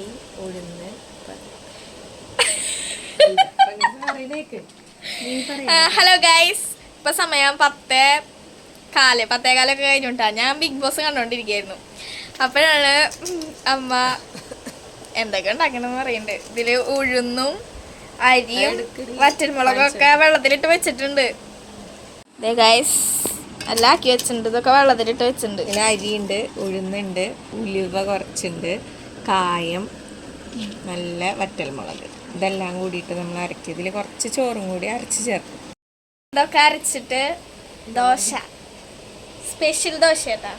അരി ഉഴുന്ന് hello guys. ഇപ്പൊ സമയം പത്ത് കാൽ. പത്തേ കാലൊക്കെ കഴിഞ്ഞിട്ടാ. ഞാൻ ബിഗ് ബോസ് കണ്ടോണ്ടിരിക്കായിരുന്നു. അപ്പോഴാണ് അമ്മ എന്തൊക്കെ ഉണ്ടാക്കണമെന്ന് പറയുന്നുണ്ട് ഇതിൽ ഉഴുന്നും അരിയും വറ്റൽമുളകും ഒക്കെ വെള്ളത്തിലിട്ട് വെച്ചിട്ടുണ്ട്. ഗൈസ് എല്ലാം ആക്കി വെച്ചിട്ടുണ്ട്. ഇതൊക്കെ വെള്ളത്തിലിട്ട് വെച്ചിട്ടുണ്ട്. അരിയുണ്ട് ഉഴുന്നുണ്ട് ഉലുവ കുറച്ചുണ്ട്. കായം നല്ല വറ്റൽമുളക്. ഇതെല്ലാം കൂടിയിട്ട് നമ്മൾ അരക്കിയതിൽ കുറച്ച് ചോറും കൂടി അരച്ച് ചേർക്കും. ഇതൊക്കെ അരച്ചിട്ട് ദോശ. സ്പെഷ്യൽ ദോശ കേട്ടോ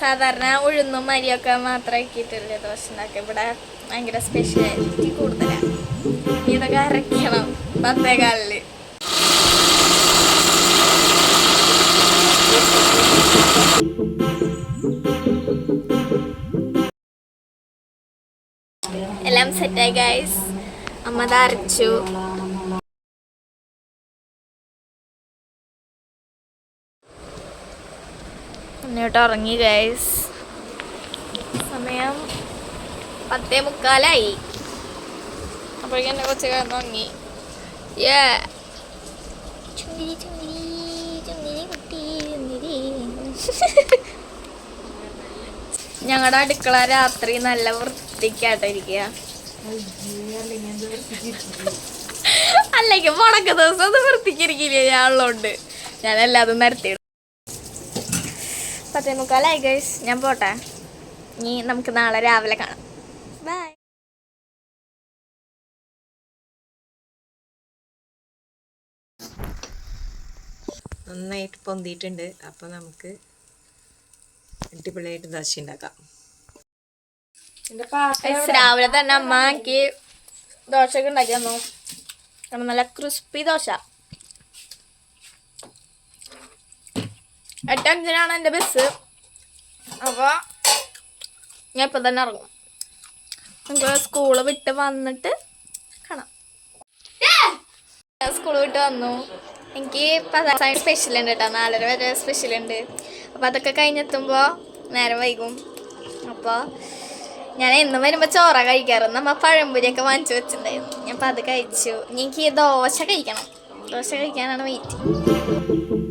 സാധാരണ ഉഴുന്നും അരിയൊക്കെ മാത്രം ആക്കിയിട്ടില്ലേ ദോശ ഉണ്ടാക്കുക. ഇവിടെ ഭയങ്കര സ്പെഷ്യാലിറ്റി കൂടുതലാണ് ഇതൊക്കെ അരയ്ക്കണം പത്തേകാലിൽ എല്ലാം സെറ്റായി ഗൈസ് അമ്മ തരച്ചു അരച്ചു. മുന്നോട്ട് ഇറങ്ങി ഗൈസ് സമയം പത്തേ മുക്കാലായി. അപ്പോഴേക്കും എന്റെ കൊച്ചു കിടന്നുറങ്ങി ഏ ചുണ്ടിരി ചുണ്ടിരി ചുണ്ടിരി കുട്ടി ചുണ്ടിരി ഞങ്ങളുടെ അടുക്കള രാത്രി നല്ല വൃത്തിക്കായിട്ടിരിക്കുക അല്ലെങ്കിൽ മുടക്ക ദിവസം അത് വൃത്തിക്കിരിക്കില്ല ഞാനുള്ളതുകൊണ്ട് ഞാൻ എല്ലാതും നിരത്തിയിടും പത്തേ മുക്കാലായി ഗൈസ് ഞാൻ പോട്ടെ. ഇനി നമുക്ക് നാളെ രാവിലെ കാണാം. ബൈ നന്നായിട്ട് പൊന്തിയിട്ടുണ്ട്. അപ്പോൾ നമുക്ക് അടിപൊളിയായിട്ട് ദോശ ഉണ്ടാക്കാം. രാവിലെ തന്നെ അമ്മ എനിക്ക് ദോശയൊക്കെ ഉണ്ടാക്കി തന്നു. കാരണം നല്ല ക്രിസ്പി ദോശ. എട്ട് അഞ്ചിനാണ് എന്റെ ബസ്. അപ്പോൾ ഞാൻ ഇപ്പം തന്നെ ഇറങ്ങും. നമുക്ക് സ്കൂൾ വിട്ട് വന്നിട്ട് കാണാം. സ്കൂൾ വിട്ട് വന്നു. എനിക്ക് പതിനാറ് സ്പെഷ്യൽ ഉണ്ട് കേട്ടോ നാലര വരെ സ്പെഷ്യൽ ഉണ്ട്. അപ്പോൾ അതൊക്കെ കഴിഞ്ഞെത്തുമ്പോൾ നേരം വൈകും. അപ്പോൾ ഞാൻ എന്നും വരുമ്പോൾ ചോറ കഴിക്കാറ് നമ്മ പഴംപൊരിയൊക്കെ വാങ്ങിച്ചു വെച്ചിട്ടുണ്ടായിരുന്നു. ഞാൻ അപ്പോൾ അത് കഴിച്ചു. എനിക്ക് ദോശ കഴിക്കണം. ദോശ കഴിക്കാനാണ് വെയിറ്റ്